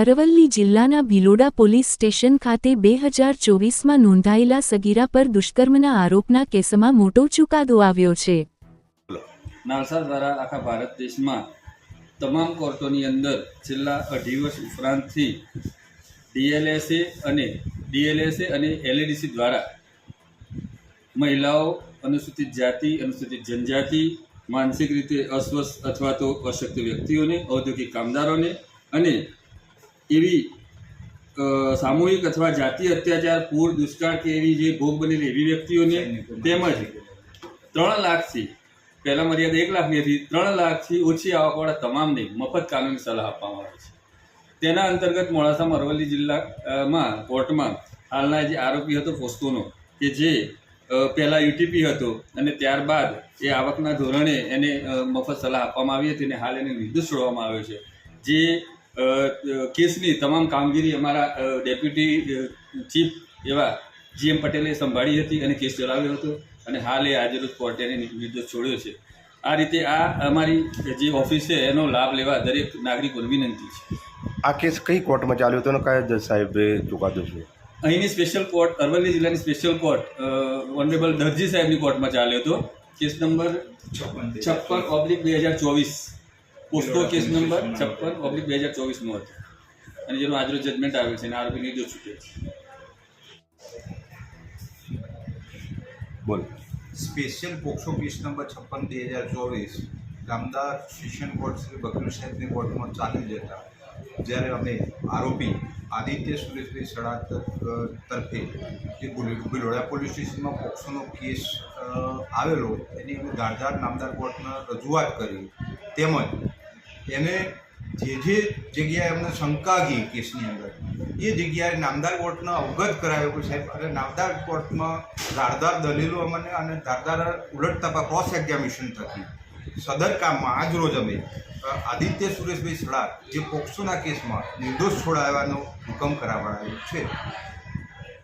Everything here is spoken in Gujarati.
અરવલ્લી જિલ્લાના ભિલોડા પોલીસ સ્ટેશન ખાતે બે હજાર ચોવીસમાં નોંધાયેલા સગીરા પર દુષ્કર્મના આરોપના કેસમાં મોટો ચુકાદો આવ્યો છે. નાસા દ્વારા આખા ભારત દેશમાં તમામ કોર્ટોની અંદર છેલ્લા અઢી વર્ષ ઉપરાંતથી ડીએલએસએ અને ડીએલએસએ અને એલએડીસી દ્વારા મહિલાઓ, અનુસૂચિત જાતિ, અનુસૂચિત જનજાતિ, માનસિક રીતે અસ્વસ્થ અથવા તો અશક્ત વ્યક્તિઓને, ઔદ્યોગિક કામદારોને અને એવી સામૂહિક અથવા જાતિ અત્યાચાર પૂર દુષ્કાળ કે એવી જે ભોગ બનેલી એવી વ્યક્તિઓને તેમજ ત્રણ લાખથી પહેલા મર્યાદા એક લાખની હતી ત્રણ લાખથી ઓછી આવકવાળા તમામને મફત કાનૂની સલાહ આપવામાં આવે છે. તેના અંતર્ગત મોડાસામાં અરવલ્લી જિલ્લામાં કોર્ટમાં હાલના જે આરોપી હતો પોસ્કોનો કે જે પહેલાં યુટીપી હતો અને ત્યારબાદ એ આવકના ધોરણે એને મફત સલાહ આપવામાં આવી હતી અને હાલ એને નિર્દોષ છોડવામાં આવ્યો છે. જે કેસની તમામ કામગીરી અમારા ડેપ્યુટી ચીફ એવા જીએમ પટેલે સંભાળી હતી અને કેસ ચલાવ્યો હતો અને હાલ એ આજરોજ કોર્ટે એને નિર્દોષ છોડ્યો છે. આ રીતે આ અમારી જે ઓફિસ છે એનો લાભ લેવા દરેક નાગરિકોને વિનંતી છે. આ કેસ કઈ કોર્ટમાં ચાલ્યો હતો અને કયા જજ સાહેબે ચુકાદો છે? અહીંની સ્પેશિયલ કોર્ટ અરવલ્લી જિલ્લાની સ્પેશિયલ કોર્ટ ઓનરેબલ દરજી સાહેબની કોર્ટમાં ચાલ્યો હતો. કેસ નંબર છપ્પન ઓબ્લિક બે હજાર ચોવીસ. પોસ્ટો કેસ નંબર છપ્પન ઓબ્લિક બે હજાર ચોવીસનો હતો. અને જેનું આજનો જજમેન્ટ આવ્યું છે અને આરોપી નિર્દોષ છૂટ્યો છે. બોલ. સ્પેશિયલ પોક્સો કેસ નંબર છપ્પન બે હજાર ચોવીસ ગામદાર શિક્ષણ કોર્ટ શ્રી બકરી સાહેબની કોર્ટમાં ચાલી જતા જ્યારે અમે આરોપી આદિત્ય સુરેશભાઈ સડા તરફે જે ભિલોડા પોલીસ સ્ટેશનમાં પોક્સોનો કેસ આવેલો એની અમે ધારધાર નામદાર કોર્ટમાં રજૂઆત કરી તેમજ એને જે જે જગ્યાએ અમને શંકા ગઈ કેસની અંદર, એ જગ્યાએ નામદાર કોર્ટને અવગત કરાયો કે સાહેબ અને નામદાર કોર્ટમાં ધારદાર દલીલો અમને અને ધારદાર ઉલટ તપા ક્રોસ એક્ઝામિનેશન થતી. સદર કામમાં આજ રોજ અમે આદિત્ય સુરેશભાઈ સડા જે પોક્સોના કેસમાં નિર્દોષ છોડાવવાનો હુકમ કરાવડાયો છે